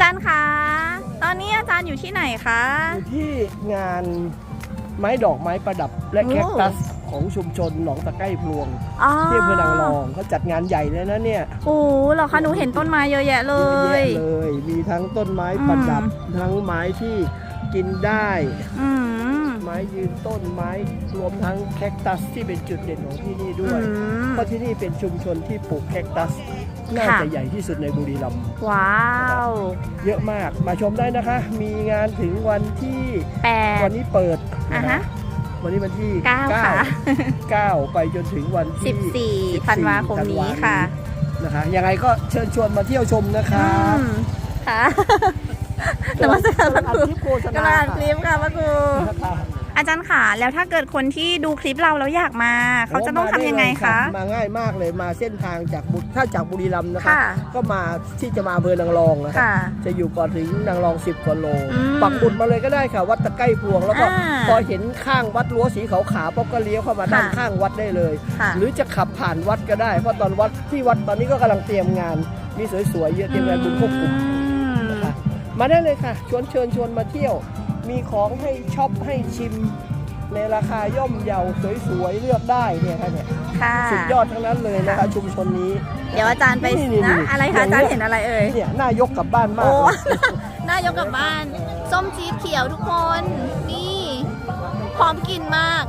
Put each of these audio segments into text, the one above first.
จารย์คะตอนนี้อาจารย์อยู่ที่ไหนคะ อยู่ที่งานไม้ดอกไม้ประดับและโอ้แคคตัสของชุมชนหนองตะไคร่พลวงอ๋อที่อำเภอนางรองเขาจัดงานใหญ่เลยนะเนี่ยโอ้เหรอคะหนูเห็นต้นไม้เยอะแยะเลเยอะยแยะเลยมีทั้งต้นไม้ประดับอืมทั้งไม้ที่กินได้อืม ไม้ยืนต้นไม้รวมทั้งแคคตัสที่เป็นจุดเด่นของที่นี่ด้วย อืม เพราะที่นี่เป็นชุมชนที่ปลูกแคคตัสน่าค่ะจะใหญ่ที่สุดในบุรีรัมย์ว้าวเยอะมากมาชมได้นะคะ มีงานถึงวันที่แปวัดนนี้เปิดอะนะฮะคะวันนี้วันที่เก้าค่ะเก้าไปจนถึงวันสิที่บสี่14ธันวาคมนี้ค่ะนะคะยังไงก็เชิญชวนมาเที่ยวชมนะคะอืมค่ะ นมัสการพระครูอัดลิปโฆษณากำลังอ่านคลิปค่ะพระครูนะคะอาจารย์ค่ะ แล้วถ้าเกิดคนที่ดูคลิปเราแล้วอยากมา เขาจะต้องทำยังไงคะ มาง่ายมากเลยมาเส้นทางจากบุถ้าจากบุรีรัมย์นะคะค่ะก็มาที่จะมาอำเภอนางรองนะคะค่ะจะอยู่ก่อนถึงนางรอง10กว่าโลอืมปักหมุดมาเลยก็ได้ค่ะ วัดตะไคร่พวง แล้วก็อ่าพอเห็นข้างวัดรั้วสีขาวๆป๊อกก็เลี้ยวเข้ามาด้านค่ะข้างวัดได้เลยค่ะหรือจะขับผ่านวัดก็ได้ เพราะตอนวัดที่วัดตอนนี้ก็กำลังเตรียมงานมีสวยๆเยอะเตรียมงานบุญควบคุมอืมนะคะ มาได้เลยค่ะ ชวนเชิญชวนมาเที่ยว มีของให้ช็อปให้ชิม ในราคาย่อมเยาสวยๆเลือกได้เนี่ยค่ะเนี่ยค่ะ สุดยอดทั้งนั้นเลยนะคะชุมชนนี้เดี๋ยวอาจารย์ไปนี่ๆๆนะอะไรอคะย่าอางจารย์เงี้ยเห็นอะไรเอ่ยเนี่ยน่ายกกลับบ้านมาโอ้กเลยน่ายกกลับบ้านส้มจี๊ดเขียวทุกคนนี่พ ร้อมกินมาก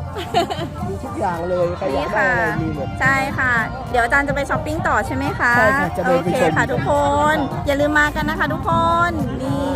มีทุกอย่างเลยใครอยากได้อะไรมีหมด ใช่ค่ะ เดี๋ยวอาจารย์จะไปช้อปปิ้งต่อใช่ไหมคะ ใช่ค่ะจะเดิโอนไปเคชม ค่ะทุกคน อย่าลืมมากันนะคะทุกคน นี่